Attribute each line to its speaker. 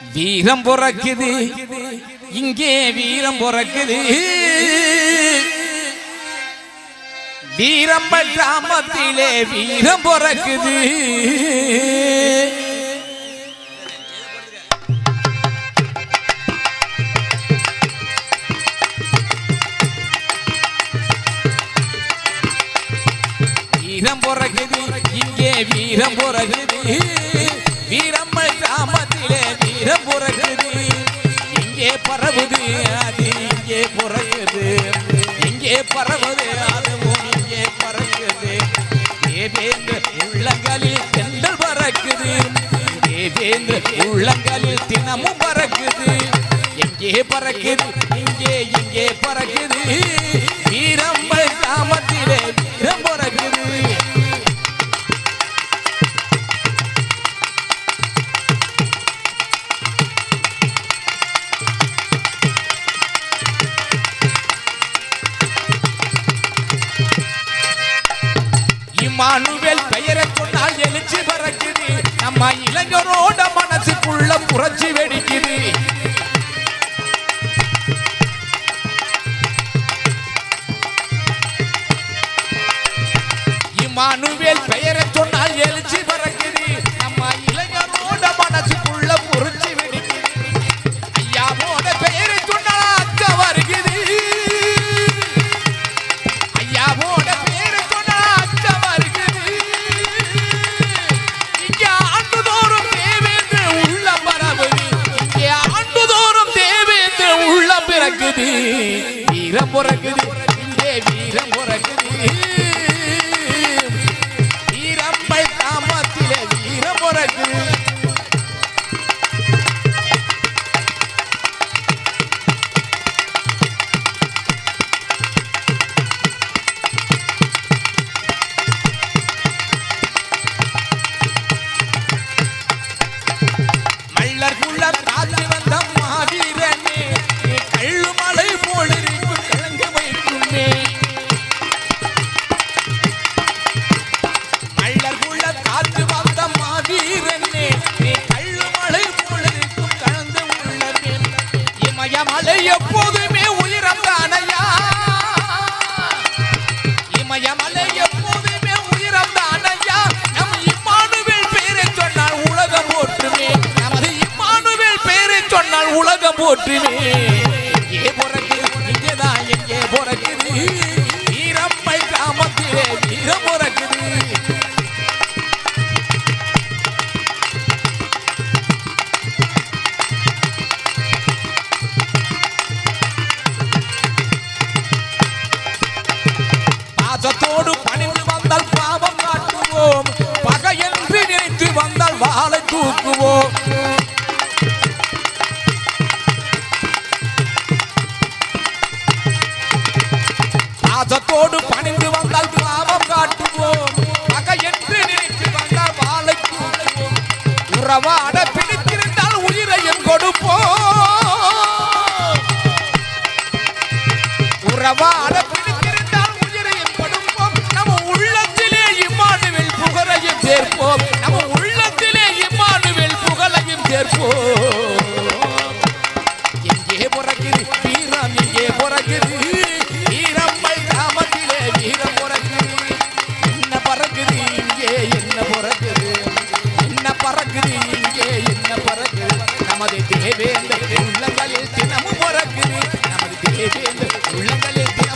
Speaker 1: வீரம் பிறக்குது. இங்கே வீரம் பிறக்குது. வீரம்ப கிராமத்திலே வீரம் பிறக்குது. வீரம் பிறகுது இங்கே வீரம் பிறகுது வீரம்ம கிராமத்தில் வீரம் புறகுது இங்கே பரவுது அது இங்கே புறகுது இங்கே பரவுது அதுவும் இங்கே பறக்குது. தேவேந்திர உள்ளங்களில் தெண்டல் பறக்குது. தேவேந்திர உள்ளங்களில் தினமும் பறக்குது. எங்கே பறக்குது? இங்கே இங்கே பறக்குது. வீரம்ம கிராமத்திலே இம்மானுவேல் பெயரை சொன்னால் எழுச்சி பறக்குது. நம்ம இளைஞரோட மனசுக்குள்ள புரட்சி வெடிக்குது. இமானுவேல் வீரம் இமயமலை எப்போதுமே உயிரந்தானையா இமயமலை எப்போதுமே உயிரந்தானையா நம் இம்மானுவேல் பேரை சொன்னால் உலகம் போற்றுமே நமது இம்மானுவேல் பேரை சொன்னால் உலகம் போற்றுமே வாழை தூக்குவோம். ராஜத்தோடு பணிந்து வந்தால் பாவம் காட்டுவோம். மக என்று நினைத்து வந்தால் வாழை தூக்குவோம். உறவாட பிடித்திருந்தால் உயிரையும் கொடுப்போம். எங்கே பிறகுது வீரம் எங்கே பிறகுது வீரம்மை கிராமத்திலே வீரம் பிறகுது என்ன பறக்குது இங்கே என்ன பிறகுது என்ன பறக்குது இங்கே என்ன பறக்குது நமது தேவேந்தர் உள்ளங்களில் தினமும் பிறகுது நமது தேவேந்தர் உள்ளங்களில் தினம்